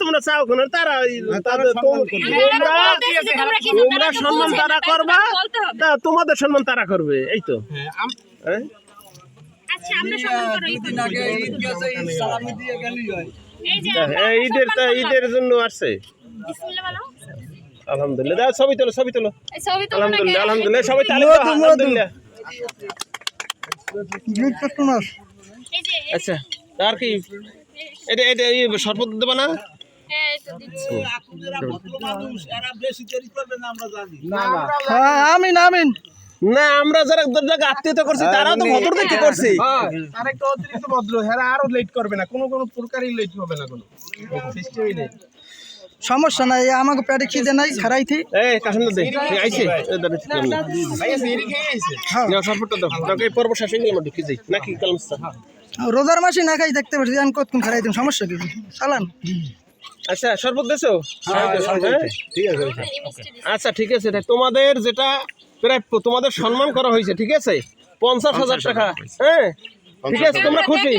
তোমরা চাও কেন? তারা তো তোমরা তোমরা কি তারা সম্মান তারা করবা। তা তোমাদের সম্মান তারা করবে এই তো। হ্যাঁ হ্যাঁ? আচ্ছা আমরা সম্মান করো এই দুদিন আগে ঈদ গেছে ঈদ সালামি দিয়ে গেলি হয়। এই যে হ্যাঁ, আমরা ঈদের তা ঈদের জন্য আসছে। আলহামদুলিল্লাহ। ছবি তোলো ছবি তোলো। আলহামদুলিল্লাহ আলহামদুলিল্লাহ সবাই তালি দাও, আলহামদুলিল্লাহ। আচ্ছা। আর কি? এটা এটা এই শরবত দেবা না? হ্যাঁ আমিন আমিন। না আমরা যারা যারা আত্মীয়তা করছি তো ভদ্র করছি। তার অতিরিক্ত ভদ্র হেরা আরও লেট করবে না। কোনো কোনো প্রকারই লেট হবে না কোনো। সিস্টেমই নেই। সমস্যা নাই আমাকে পেটে খিদে নাই খারাইছি। এই কাশন দে আইছে। খেয়ে নাও দাও। পর্ব শেষ হয়ে গেলে নাকি কালামস্তা? রোজার মাসে না খাই দেখতে পাচ্ছি আমি কতক্ষণ খাইতাম সমস্যা কি? চালান। আচ্ছা শরবত দেছো? হ্যাঁ? ঠিক আছে এই মিষ্টি দিচ্ছি। আচ্ছা ঠিক আছে তোমাদের যেটা প্রায় তোমাদের সম্মান করা হয়েছে ঠিক আছে? পঞ্চাশ হাজার টাকা হ্যাঁ? ঠিক আছে তোমরা খুশি?